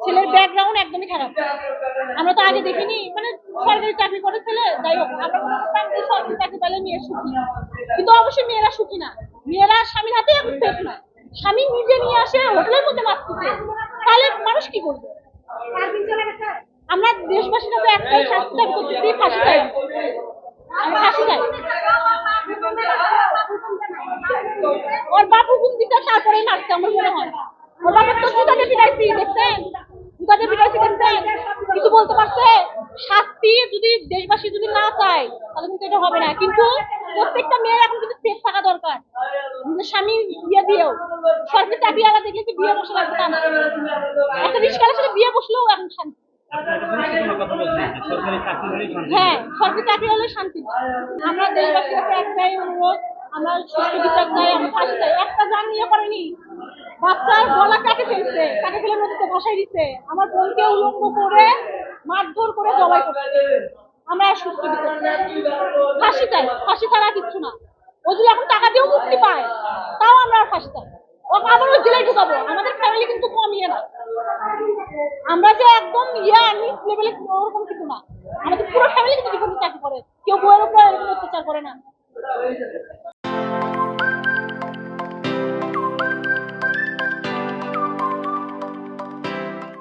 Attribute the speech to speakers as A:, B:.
A: ছেলের ব্যাকগ্রাউন্ড একদমই খারাপ। আমরা তো আগে দেখিনি মানে সরকারি চাকরি করে ছেলে যাই হোক সরকারি চাকরি পেলে মেয়ে সুখী। কিন্তু অবশ্যই মেয়েরা সুখী না। মেয়েরা স্বামীর হাতে এখন সেফ না। স্বামী নিজে নিয়ে আসে হোটেলের মধ্যে মারতেছে তাহলে মানুষ কি করবে? আমরা দেশবাসীরা তো একটাই শাস্তি দাবি ফাঁসি চাই ওর বাপ হুকুম দিতে তারপরে মারছে আমার মনে হয়। ওর বাপের তো জুতাতে পিটাইছি দেখছেন? জুতাতে পিটাইছি দেখছেন? কিছু বলতে পারছে শাস্তি যদি দেশবাসী যদি না চায় তাহলে কিন্তু এটা হবে না। কিন্তু প্রত্যেকটা মেয়ের এখন কিন্তু সেফ থাকা দরকার। নিজের স্বামী বিয়ে দিয়েও। সরকারি চাকরি আলা দেখলে কি বিয়ে বসে লাগবে না? একটা রিস্কার সাথে বিয়ে বসলেও এখন শান্তি। হ্যাঁ সরকারি চাকরি হলে শান্তি। আমরা দেশবাসীর কাছে একটাই অনুরোধ আমরা সুস্থ বিচার চাই আমরা ফাঁসি চাই একটা জান নিয়ে করেনি। বাচ্চার গলা কাকে ফেলছে কাকে ফেলে নদীতে বসাই দিচ্ছে আমার বোনকে উলঙ্গ করে মারধর করে জবাই করছে। আমরা সুস্থ বিচার। ফাঁসি চাই, ফাঁসি ছাড়া কিচ্ছু না। ও যদি এখন টাকা দিয়েও মুক্তি পায়, তাও আমরা আর ফাঁসি চাই। ও আবারও জেলায় ঢুকাবো, আমাদের ফ্যামিলি কিন্তু কম ইয়ে না। আমরা যে একদম ইয়া নিচ লেভেলে ওরকম কিছু না। আমাদের পুরো ফ্যামিলি কিন্তু ডিফেন্সে চাকরি করে। কেউ বইয়ের উপরে এরকম অত্যাচার করে না।